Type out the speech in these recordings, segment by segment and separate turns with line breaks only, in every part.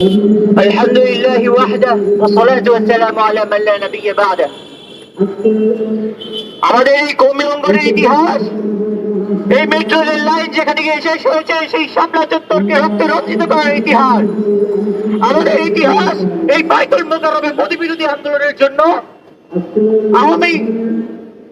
الحمد لله وحده والصلاة والسلام على من لا نبي بعده আমাদের এই কৌমি অঙ্গনের ইতিহাস এই মেট্রো রেল লাইন যেখানে গিয়ে শেষ হয়েছে সেই শাপলা চত্বরকে রক্তে রঞ্জিত করার ইতিহাস আমাদের ইতিহাস এই বাইতুল মোকারমে মোদী বিরোধী আন্দোলনের জন্য আওয়ামী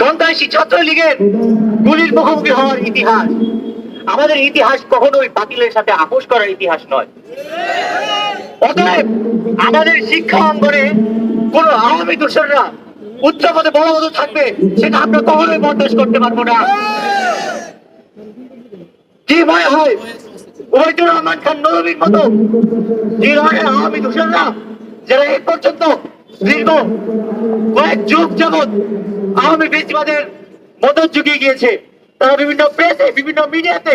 সন্ত্রাসী ছাত্রলীগের গুলির মুখোমুখি হওয়ার ইতিহাস আমাদের ইতিহাস কখনোই বাতিলের সাথে আপোষ করার ইতিহাস নয় অতএব আমাদের শিক্ষা অঙ্গনে কোন আওয়ামী দূষণরা উচ্চ পদে বড় পদে থাকবে, সেটা আমরা কখনোই বরদাস্ত করতে পারব না। কি ভয় হয়? ওবায়দুর রহমান খান নবীর মতো ধরনের আওয়ামী দূষণরা যারা এই পর্যন্ত দীর্ঘ কয়েক যুগ যাবৎ আওয়ামী বেশিবাদের মদত যুগিয়ে গিয়েছে, তারা বিভিন্ন প্রেসে বিভিন্ন মিডিয়াতে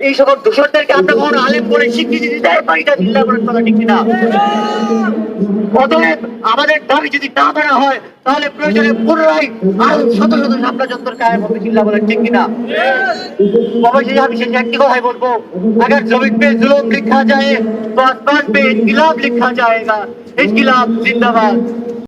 এই সকল দূষণদেরকে আমরা কখনো আলেম করে স্বীকৃতি দিতে পারি না চিন্তা করার কথা ঠিক না অতএব আমাদের দাবি যদি না মানা হয়, তাহলে প্রয়োজনে পুনরায় আরও শত শত সাপলা যন্ত্র কায়েম হবে চিল্লা বলেন ঠিক কিনা? অবশ্যই আমি সেই একটি কথাই বলব। আগার জমিন পে জুলুম লিখা যায় তো আসমান পে ইনকিলাব লিখা যায়গা ইনকিলাব জিন্দাবাদ।